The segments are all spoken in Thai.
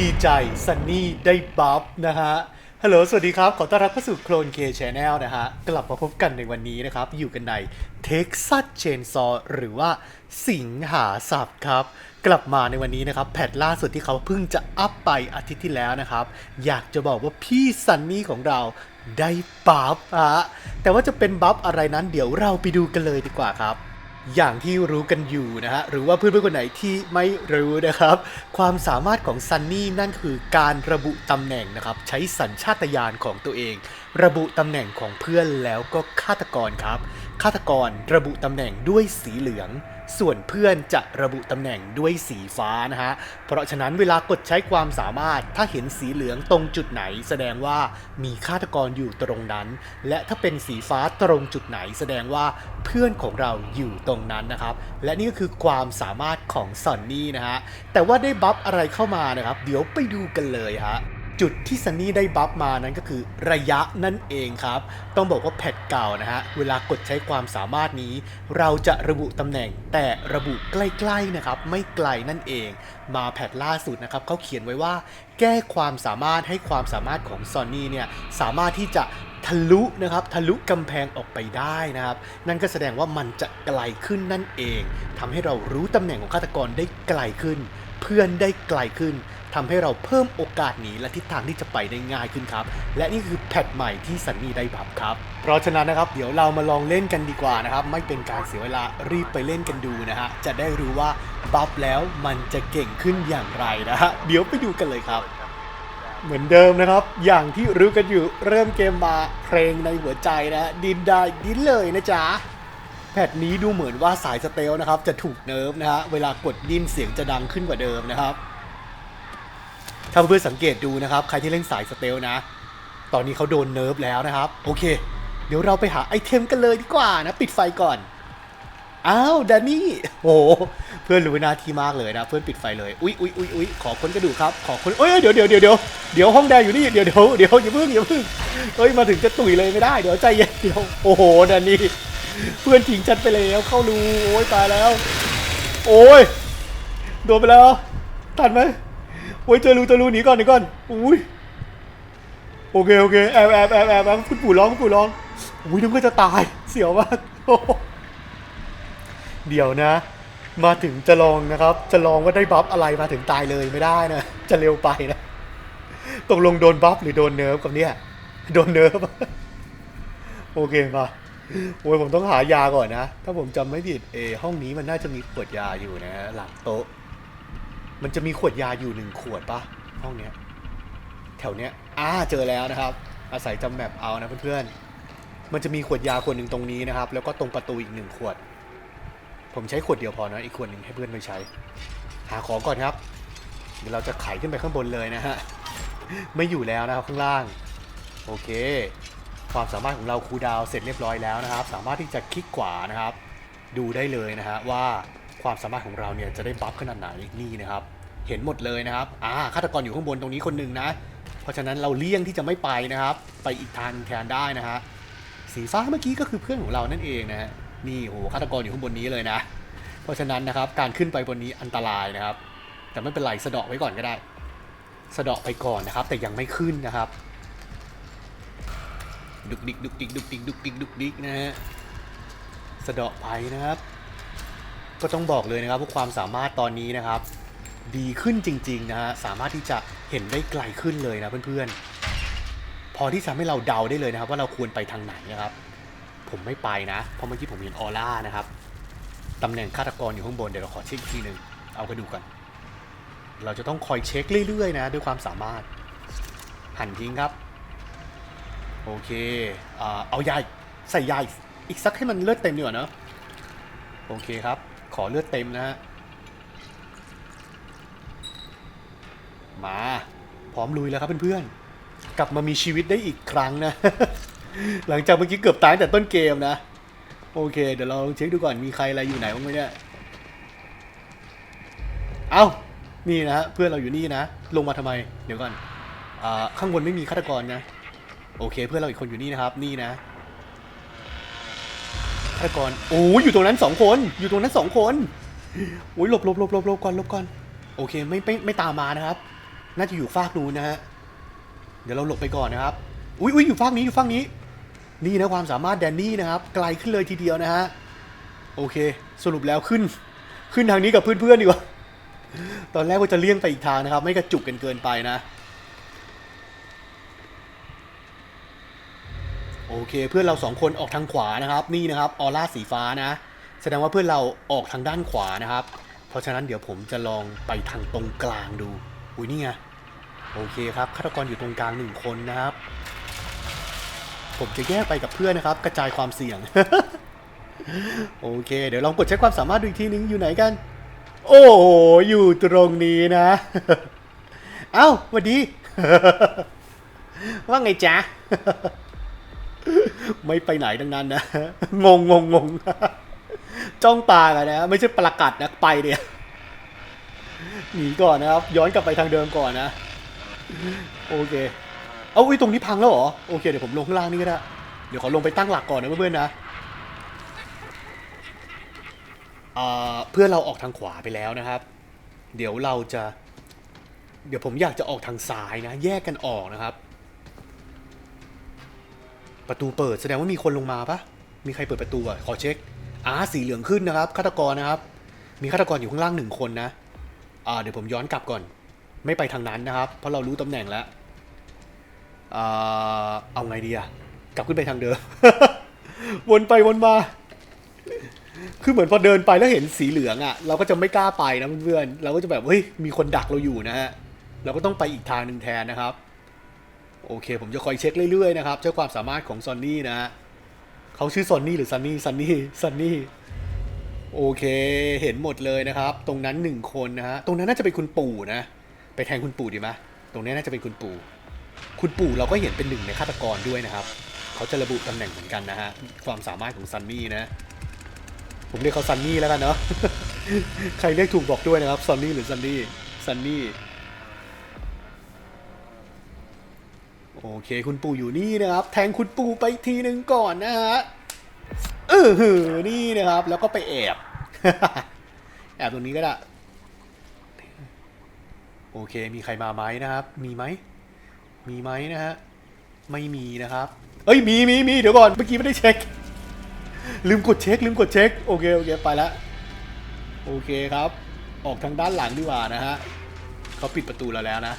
ดีใจซันนี่ได้บัฟนะฮะ ฮัลโหล สวัสดีครับ ขอต้อนรับเข้าสู่โคลนเคชแนลนะฮะ กลับมาพบกันในวันนี้นะครับ อยู่กันในเท็กซัสเชนซอหรือว่าสิงหาศัพท์ครับ กลับมาในวันนี้นะครับ แพทล่าสุดที่เขาเพิ่งจะอัพไปอาทิตย์ที่แล้วนะครับ อยากจะบอกว่าพี่ซันนี่ของเราได้บัฟฮะแต่ว่าจะเป็นบัฟอะไรนั้นเดี๋ยวเราไปดูกันเลยดีกว่าครับ อย่างที่รู้กันอยู่นะฮะ หรือว่าเพื่อนๆคนไหนที่ไม่รู้นะครับ ความสามารถของซันนี่นั่นคือการระบุตำแหน่งนะครับ ใช้สัญชาตญาณของตัวเอง ระบุตำแหน่งของเพื่อนแล้วก็ฆาตกรครับ ฆาตกรระบุตำแหน่งด้วยสีเหลือง ส่วนเพื่อนจะระบุตำแหน่งด้วยสีฟ้านะฮะ เพราะฉะนั้นเวลากดใช้ความสามารถถ้าเห็นสีเหลืองตรงจุดไหน แสดงว่ามีฆาตกรอยู่ตรงนั้น และถ้าเป็นสีฟ้าตรงจุดไหน แสดงว่าเพื่อนของเราอยู่ตรงนั้นนะครับ และนี่ก็คือความสามารถของซอนนี่นะฮะ แต่ว่าได้บัฟอะไรเข้ามานะครับ เดี๋ยวไปดูกันเลยฮะ จุดที่ซันนี่ได้บัฟมานั้นก็คือระยะนั่นเองครับ ต้องบอกว่าแพทเก่านะฮะ เวลากดใช้ความสามารถนี้ เราจะระบุตำแหน่งแต่ระบุใกล้ๆนะครับ ไม่ไกลนั่นเอง มาแพทล่าสุดนะครับเขาเขียนไว้ว่า แก้ความสามารถให้ความสามารถของซอนนี่เนี่ยสามารถที่จะทะลุนะครับทะลุกำแพงออกไปได้นะครับ นั่นก็แสดงว่ามันจะไกลขึ้นนั่นเองทำให้เรารู้ตำแหน่งของฆาตกรได้ไกลขึ้น เพื่อนได้ไกลขึ้นทำให้เราเพิ่มโอกาสหนีและทิศทางที่จะไปได้ง่ายขึ้นครับ และนี่คือแพทใหม่ที่ซันนี่ได้บัฟครับ เพราะฉะนั้นนะครับ เดี๋ยวเรามาลองเล่นกันดีกว่านะครับ ไม่เป็นการเสียเวลารีบไปเล่นกันดูนะฮะจะได้รู้ว่าบัฟแล้วมันจะเก่งขึ้นอย่างไรนะฮะเดี๋ยวไปดูกันเลยครับเหมือนเดิมนะครับ อย่างที่รู้กันอยู่เริ่มเกมมาเพลงในหัวใจนะ ดินได้ดินเลยนะจ๊ะ แพทนี้ดูเหมือนว่าสายสเตลนะครับ จะถูกเนิร์ฟนะฮะเวลากดดิ้นเสียงจะดังขึ้นกว่าเดิมนะครับ ถ้าเพื่อนสังเกตดูนะครับ ใครที่เล่นสายสเตลนะ ตอนนี้เขาโดนเนิร์ฟแล้วนะครับ โอเค เดี๋ยวเราไปหาไอเทมกันเลยดีกว่านะปิดไฟก่อนอ้าวแดนนี่โอ้เพื่อนรู้หน้าที่มากเลยนะ เพื่อนปิดไฟเลยอุ๊ยอุ๊ยอุ๊ยอุ๊ยขอค้นกระดูกครับขอค้นเอ้ยเดี๋ยวเดี๋ยวเดี๋ยวเดี๋ยวเดี๋ยวห้องแดงอยู่นี่เดี๋ยวเดี๋ยวเดี๋ยวอย่าเพิ่งอย่าเพิ่งเอ้ยมาถึงจะตุ๋ยเลยไม่ได้เดี๋ยวใจเย็นเดี๋ยวโอ้โหดนนี่ เพื่อนทิ้งฉันไปแล้วเข้ารูโอ้ยตายแล้ว โอ้ยโดนไปแล้วทันไหมโอ้ยเจอรูเจอรูหนีก่อนหนีก่อนอุ้ยโอเคโอเคแอบแอบแอบแอบแอบคุณปู่ร้องคุณปู่ร้องอุ้ยนึกว่าจะตายเสียวมากเดี๋ยวนะ มาถึงจะลองนะครับ จะลองว่าได้บัฟอะไรมาถึงตายเลยไม่ได้นะจะเร็วไปนะตกลงโดนบัฟหรือโดนเนิร์ฟกับเนี่ยโดนเนิร์ฟโอเคมา โอ้ยผมต้องหายาก่อนนะ ถ้าผมจำไม่ผิดเอห้องนี้มันน่าจะมีขวดยาอยู่นะหลังโต๊ะ มันจะมีขวดยาอยู่หนึ่งขวดปะห้องเนี้ย แถวเนี้ยอ่าเจอแล้วนะครับ อาศัยจำแมปเอานะเพื่อนๆมันจะมีขวดยาขวดหนึ่งตรงนี้นะครับ แล้วก็ตรงประตูอีกหนึ่งขวด ผมใช้ขวดเดียวพอนะอีกขวดหนึ่งให้เพื่อนไปใช้ หาของก่อนครับ เดี๋ยวเราจะไขขึ้นไปข้างบนเลยนะฮะไม่อยู่แล้วนะครับข้างล่าง โอเค ความสามารถของเราคูดาวเสร็จเรียบร้อยแล้วนะครับ สามารถที่จะคลิกขวานะครับ ดูได้เลยนะฮะว่าความสามารถของเราเนี่ยจะได้บัฟขนาดไหนนี่นะครับ เห็นหมดเลยนะครับอ่าฆาตกรอยู่ข้างบนตรงนี้คนหนึ่งนะ เพราะฉะนั้นเราเลี่ยงที่จะไม่ไปนะครับ ไปอีกทางหนึ่งแทนได้นะฮะสีฟ้าเมื่อกี้ก็คือเพื่อนของเรานั่นเองนะฮะนี่โหฆาตกรอยู่ข้างบนนี้เลยนะ เพราะฉะนั้นนะครับการขึ้นไปบนนี้อันตรายนะครับ แต่ไม่เป็นไรสะเดาะไว้ก่อนก็ได้ สะเดาะไปก่อนนะครับ แต่ยังไม่ขึ้นนะครับ ดุกดิกดุกดิกดุกดิกดุกดิกดุกดิกนะฮะสะเดาะไปนะครับ ก็ต้องบอกเลยนะครับพว่าความสามารถตอนนี้นะครับ ดีขึ้นจริงๆนะฮะสามารถที่จะเห็นได้ไกลขึ้นเลยนะเพื่อนๆ พอที่จะทำให้เราเดาได้เลยนะครับ ว่าเราควรไปทางไหนนะครับ ผมไม่ไปนะ เพราะเมื่อกี้ผมเห็นออร่านะครับตำแหน่งฆาตกรอยู่ข้างบนเดี๋ยวเราขอเช็คอีกทีหนึ่งเอากระดูกก่อนเราจะต้องคอยเช็คเรื่อยๆนะด้วยความสามารถ หันทิ้งครับ โอเคอ่าเอายาใส่ยาอีกสักให้มันเลือดเต็มดีกว่าเนอะโอเคครับ ขอเลือดเต็มนะฮะ มา พร้อมลุยแล้วครับเพื่อนๆ กลับมามีชีวิตได้อีกครั้งนะ หลังจากเมื่อกี้เกือบตายแต่ต้นเกมนะ โอเค เดี๋ยวเราลองเช็คดูก่อนมีใครอะไรอยู่ไหนบ้างไหมเนี่ย เอ้า นี่นะฮะเพื่อนเราอยู่นี่นะ ลงมาทำไม เดี๋ยวก่อน อ่า ข้างบนไม่มีฆาตกรนะ โอเค เพื่อนเราอีกคนอยู่นี่นะครับนี่นะฆาตกรโอ้ยอยู่ตรงนั้นสองคนอยู่ตรงนั้นสองคนโอ้ยหลบหลบหลบหลบหลบก่อนหลบก่อนโอเคไม่ไม่ไม่ตามมานะครับ น่าจะอยู่ฟากนู้นนะฮะเดี๋ยวเราหลบไปก่อนนะครับอุ้ยอุ้ยอยู่ฟากนี้อยู่ฟากนี้ นี่นะความสามารถแดนนี่นะครับ ไกลขึ้นเลยทีเดียวนะฮะโอเค สรุปแล้วขึ้น ขึ้นทางนี้กับเพื่อนๆดีกว่าตอนแรกว่าจะเลี่ยงไปอีกทางนะครับ ไม่กระจุกกันเกินไปนะ โอเค เพื่อนเราสองคนออกทางขวานะครับ นี่นะครับออร่าสีฟ้านะ แสดงว่าเพื่อนเราออกทางด้านขวานะครับ เพราะฉะนั้นเดี๋ยวผมจะลองไปทางตรงกลางดู อุ้ยนี่ไงโอเคครับฆาตกรอยู่ตรงกลางหนึ่งคนนะครับ ผมจะแยกไปกับเพื่อนนะครับ กระจายความเสี่ยง โอเค เดี๋ยวลองกดใช้ความสามารถดูอีกทีนึงอยู่ไหนกัน โอ้โหอยู่ตรงนี้นะ เอ้าสวัสดี ว่าไงจ๊ะ ไม่ไปไหนทั้งนั้นนะ งงงงงงจ้องตากันนะ ไม่ใช่ประกัดนะไปเดียหนีก่อนนะครับ ย้อนกลับไปทางเดิมก่อนนะ โอเค เอาอุ้ยตรงนี้พังแล้วเหรอ โอเค เดี๋ยวผมลงข้างล่างนี่ก็ได้ เดี๋ยวขอลงไปตั้งหลักก่อนนะเพื่อนๆนะเพื่อเราออกทางขวาไปแล้วนะครับ เดี๋ยวเราจะ เดี๋ยวผมอยากจะออกทางซ้ายนะ แยกกันออกนะครับ ประตูเปิดแสดงว่ามีคนลงมาปะมีใครเปิดประตูอะขอเช็คอ่าสีเหลืองขึ้นนะครับฆาตกรนะครับ มีฆาตกรอยู่ข้างล่างหนึ่งคนนะอ่าเดี๋ยวผมย้อนกลับก่อน ไม่ไปทางนั้นนะครับ เพราะเรารู้ตำแหน่งแล้วอ่าเอาไงดีอะกลับขึ้นไปทางเดิมวนไปวนมา คือเหมือนพอเดินไปแล้วเห็นสีเหลืองอะเราก็จะไม่กล้าไปนะเพื่อนๆเราก็จะแบบเฮ้ยมีคนดักเราอยู่นะฮะเราก็ต้องไปอีกทางหนึ่งแทนนะครับ โอเค ผมจะคอยเช็คเรื่อยๆนะครับเจ้าความสามารถของซอนนี่นะฮะเขาชื่อซอนนี่หรือซันนี่ซันนี่ซันนี่โอเคเห็นหมดเลยนะครับ ตรงนั้นหนึ่งคนนะฮะตรงนั้นน่าจะเป็นคุณปู่นะ ไปแทนคุณปู่ดีไหมตรงนี้น่าจะเป็นคุณปู่ คุณปู่เราก็เห็นเป็นหนึ่งในฆาตกรด้วยนะครับเขาจะระบุตำแหน่งเหมือนกันนะฮะความสามารถของซันนี่นะผมเรียกเขาซันนี่แล้วกันเนาะใครเรียกถูกบอกด้วยนะครับซันนี่หรือซันนี่ซันนี่ โอเคคุณปู่อยู่นี่นะครับ แทงคุณปู่ไปทีหนึ่งก่อนนะฮะเออหือนี่นะครับ แล้วก็ไปแอบแอบตรงนี้ก็ได้โอเค มีใครมาไหมนะครับ มีไหม มีไหมนะฮะ ไม่มีนะครับ เอ้ย มีมีมีเดี๋ยวก่อน เมื่อกี้ไม่ได้เช็ค ลืมกดเช็ค ลืมกดเช็ค โอเค โอเค ไปแล้วโอเคครับ ออกทางด้านหลังดีกว่านะฮะ เขาปิดประตูเราแล้วนะ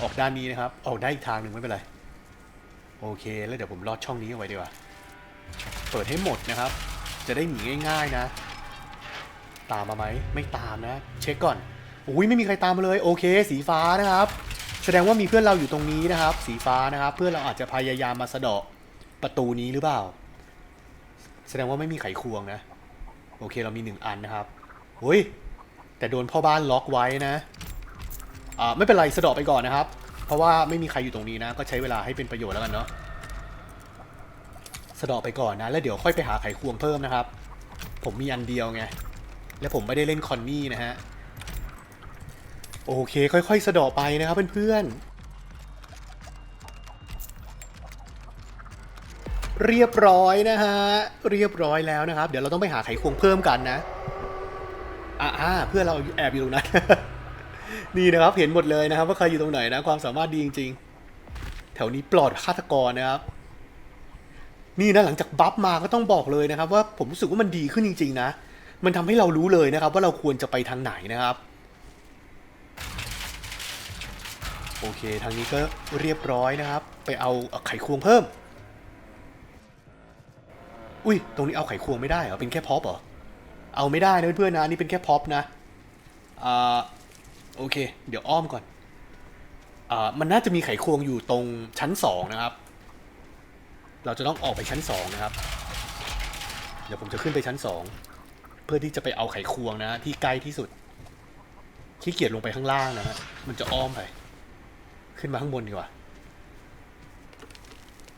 ออกด้านนี้นะครับ ออกได้อีกทางหนึ่งไม่เป็นไร โอเค แล้วเดี๋ยวผมลอดช่องนี้เอาไว้ดีกว่า เปิดให้หมดนะครับ จะได้หนีง่าย ๆนะ ตามมาไหม ไม่ตามนะ เช็คก่อนอุ้ยไม่มีใครตามมาเลย โอเค สีฟ้านะครับ แสดงว่ามีเพื่อนเราอยู่ตรงนี้นะครับ สีฟ้านะครับ เพื่อนเราอาจจะพยายามมาสะเดาะประตูนี้หรือเปล่า แสดงว่าไม่มีไขควงนะ โอเคเรามีหนึ่งอันนะครับเฮ้ยแต่โดนพ่อบ้านล็อกไว้นะ ไม่เป็นไรสะดาะไปก่อนนะครับ เพราะว่าไม่มีใครอยู่ตรงนี้นะ ก็ใช้เวลาให้เป็นประโยชน์แล้วกันเนาะสะดาะไปก่อนนะ แล้วเดี๋ยวค่อยไปหาไขควงเพิ่มนะครับ ผมมีอันเดียวไง และผมไม่ได้เล่นคอนนี่นะฮะ โอเค ค่อยๆสะดาะไปนะครับเพื่อนๆเรียบร้อยนะฮะ เรียบร้อยแล้วนะครับ เดี๋ยวเราต้องไปหาไขควงเพิ่มกันนะอ่าเพื่อเราแอบอยู่ตรงนั้น นี่นะครับเห็นหมดเลยนะครับ ว่าใครอยู่ตรงไหนนะความสามารถดีจริง ๆ แถวนี้ปลอดฆาตกรนะครับ นี่นะหลังจากบัฟมาก็ต้องบอกเลยนะครับ ว่าผมรู้สึกว่ามันดีขึ้นจริง ๆ นะ มันทำให้เรารู้เลยนะครับ ว่าเราควรจะไปทางไหนนะครับ โอเค ทางนี้ก็เรียบร้อยนะครับ ไปเอาไขควงเพิ่ม อุ้ยตรงนี้เอาไขควงไม่ได้เหรอเป็นแค่พ็อปเหรอเอาไม่ได้นะเพื่อนๆนะนี่เป็นแค่พ็อปนะอ่า โอเค เดี๋ยวอ้อมก่อนอมันน่าจะมีไขควงอยู่ตรงชั้นสองนะครับ เราจะต้องออกไปชั้นสองนะครับ เดี๋ยวผมจะขึ้นไปชั้นสองเพื่อที่จะไปเอาไขควงนะที่ใกล้ที่สุด ขี้เกียจลงไปข้างล่างนะฮะ มันจะอ้อมไป ขึ้นมาข้างบนดีกว่า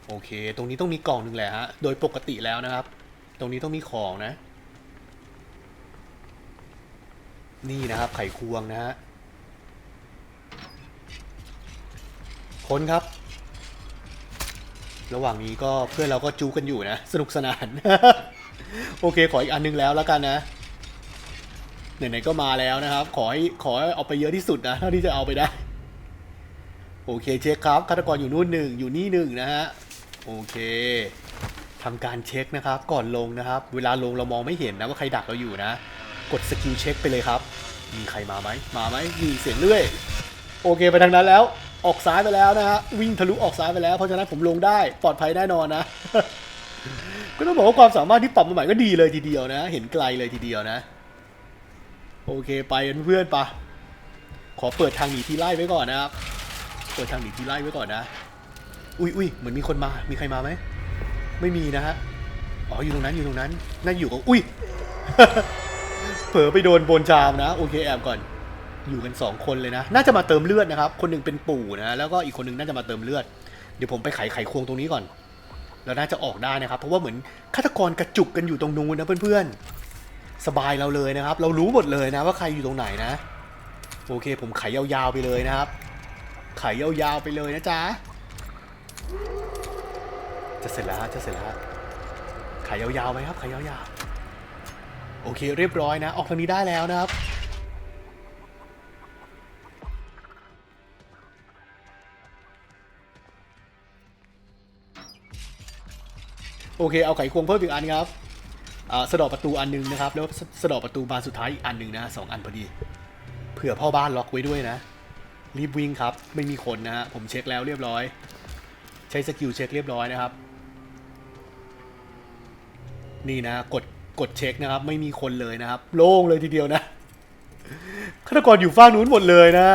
โอเค ตรงนี้ต้องมีกล่องหนึ่งแหละฮะ โดยปกติแล้วนะครับ ตรงนี้ต้องมีของนะ นี่นะครับ ไขควงนะฮะ ค้นครับ ระหว่างนี้ก็เพื่อนเราก็จูกันอยู่นะ สนุกสนาน โอเค ขออีกอันหนึงแล้วแล้วกันนะไหนๆก็มาแล้วนะครับ ขอให้ขอให้เอาไปเยอะที่สุดนะเท่าที่จะเอาไปได้ โอเคเช็คครับฆาตกรอยู่นู่นหนึ่งอยู่นี่หนึ่งนะฮะโอเคทำการเช็คนะครับ ก่อนลงนะครับ เวลาลงเรามองไม่เห็นนะว่าใครดักเราอยู่นะ กดสกิลเช็คไปเลยครับ มีใครมาไหมมาไหมมีเสียงเรื่อย โอเคไปทางนั้นแล้ว ออกซ้ายไปแล้วนะฮะวิ่งทะลุออกซ้ายไปแล้วเพราะฉะนั้นผมลงได้ปลอดภัยแน่นอนนะ ก็ต้องบอกว่าความสามารถที่ปรับมาใหม่ก็ดีเลยทีเดียวนะ เห็นไกลเลยทีเดียวนะ โอเคไปเพื่อนๆปะขอเปิดทางหนีทีไล่ไว้ก่อนนะครับเปิดทางหนีทีไล่ไว้ก่อนนะ อุ้ยอุ้ยเหมือนมีคนมา มีใครมาไหม ไม่มีนะฮะ อ๋ออยู่ตรงนั้นอยู่ตรงนั้น น่าอยู่กับ อุ้ย เผลอไปโดนโบนจามนะ โอเคแอบก่อน อยู่กันสองคนเลยนะ น่าจะมาเติมเลือดนะครับ คนหนึ่งเป็นปู่นะ แล้วก็อีกคนหนึ่งน่าจะมาเติมเลือด เดี๋ยวผมไปไขไขควงตรงนี้ก่อน แล้วน่าจะออกได้นะครับ เพราะว่าเหมือนฆาตกรกระจุกกันอยู่ตรงนู้นนะเพื่อนๆ สบายเราเลยนะครับ เรารู้หมดเลยนะว่าใครอยู่ตรงไหนนะ โอเค ผมไขยาวๆไปเลยนะครับ ไขยาวๆไปเลยนะจ๊ะ จะเสร็จแล้วฮะจะเสร็จแล้วฮะไขยาวๆไปครับ ไขยาวๆ โอเค เรียบร้อยนะ ออกทางนี้ได้แล้วนะครับ โอเคเอาไขควงเพิ่มอีกอันครับอ่าสะดอประตูอันหนึงนะครับ แล้วสะดอประตูบานสุดท้ายอีกอันหนึ่งนะสองอันพอดีเผื่อพ่อบ้านล็อกไว้ด้วยนะ รีบวิ่งครับ ไม่มีคนนะฮะผมเช็คแล้วเรียบร้อย ใช้สกิลเช็คเรียบร้อยนะครับ นี่นะกดกดเช็คนะครับ ไม่มีคนเลยนะครับ โล่งเลยทีเดียวนะฆาตกรอยู่ฝั่งนู้นหมดเลยนะ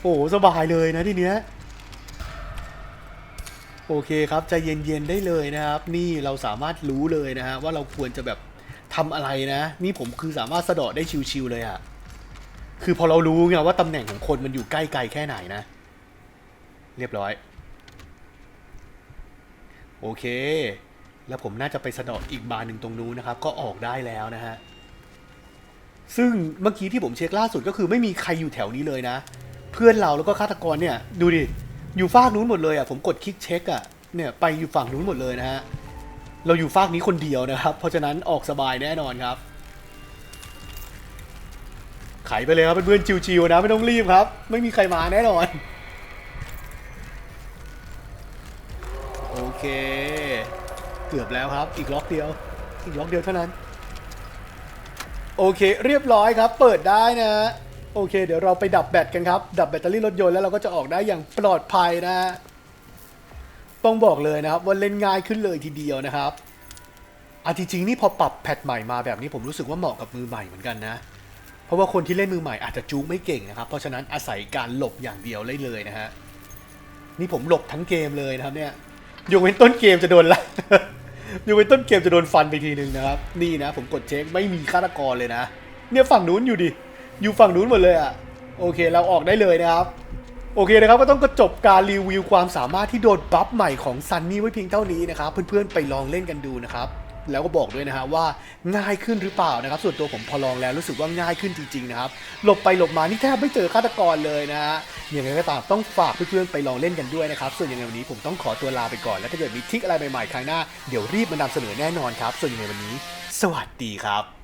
โอ้โหสบายเลยนะทีเนี้ย โอเคครับใจเย็นๆได้เลยนะครับ นี่เราสามารถรู้เลยนะฮะว่าเราควรจะแบบทำอะไรนะ นี่ผมคือสามารถสะดาะได้ชิวๆเลยอะคือพอเรารู้ไงว่าตำแหน่งของคนมันอยู่ใกล้ไกลแค่ไหนนะ เรียบร้อย โอเค แล้วผมน่าจะไปสะดาะอีกบานหนึ่งตรงนู้นนะครับ ก็ออกได้แล้วนะฮะซึ่งเมื่อกี้ที่ผมเช็คล่าสุดก็คือไม่มีใครอยู่แถวนี้เลยนะ เพื่อนเราแล้วก็ฆาตกรเนี่ย ดูดิ อยู่ฝากนู้นหมดเลยอะผมกดคลิกเช็คอะเนี่ยไปอยู่ฝั่งนู้นหมดเลยนะฮะเราอยู่ฝากนี้คนเดียวนะครับ เพราะฉะนั้นออกสบายแน่นอนครับไขไปเลยครับเพื่อนๆชิวๆนะไม่ต้องรีบครับ ไม่มีใครมาแน่นอน โอเค เกือบแล้วครับ อีกล็อกเดียว อีกล็อกเดียวเท่านั้น โอเค เรียบร้อยครับ เปิดได้นะ โอเค เดี๋ยวเราไปดับแบตกันครับ ดับแบตเตอรี่รถยนต์แล้วเราก็จะออกได้อย่างปลอดภัยนะต้องบอกเลยนะครับว่าเล่นง่ายขึ้นเลยทีเดียวนะครับอ่จริงๆนี่พอปรับแพทใหม่มาแบบนี้ผมรู้สึกว่าเหมาะกับมือใหม่เหมือนกันนะ เพราะว่าคนที่เล่นมือใหม่อาจจะจูงไม่เก่งนะครับ เพราะฉะนั้นอาศัยการหลบอย่างเดียวเลยเลยนะฮะนี่ผมหลบทั้งเกมเลยนะครับเนี่ยยกเว้นต้นเกมจะโดนละยกเว้นต้นเกมจะโดนฟันไปทีนึงนะครับ นี่นะ ผมกดเช็คไม่มีฆาตกรเลยนะ เนี่ยฝั่งนู้นอยู่ดิ อยู่ฝั่งนู้นหมดเลยอะ่ะ โอเค เราออกได้เลยนะครับ โอเคนะครับ ก็ต้องก็จบการรีวิวความสามารถที่โดนบัฟใหม่ของซันนี่ไว้เพียงเท่านี้นะครับ เพื่อนๆไปลองเล่นกันดูนะครับแล้วก็บอกด้วยนะฮะว่าง่ายขึ้นหรือเปล่านะครับ ส่วนตัวผมพอลองแล้วรู้สึกว่าง่ายขึ้นจริงๆนะครับหลบไปหลบมานี่แทบไม่เจอฆาตกรเลยนะฮะยังไงก็ตามต้องฝากเพื่อนๆไปลองเล่นกันด้วยนะครับ ส่วนยังไงวันนี้ผมต้องขอตัวลาไปก่อนแล้วถ้าเกิดมีทิคอะไรใหม่ๆครั้งหน้าเดี๋ยวรีบมานำเสนอแน่นอนครับ ส่วนยังไงวันนี้ สวัสดีครับ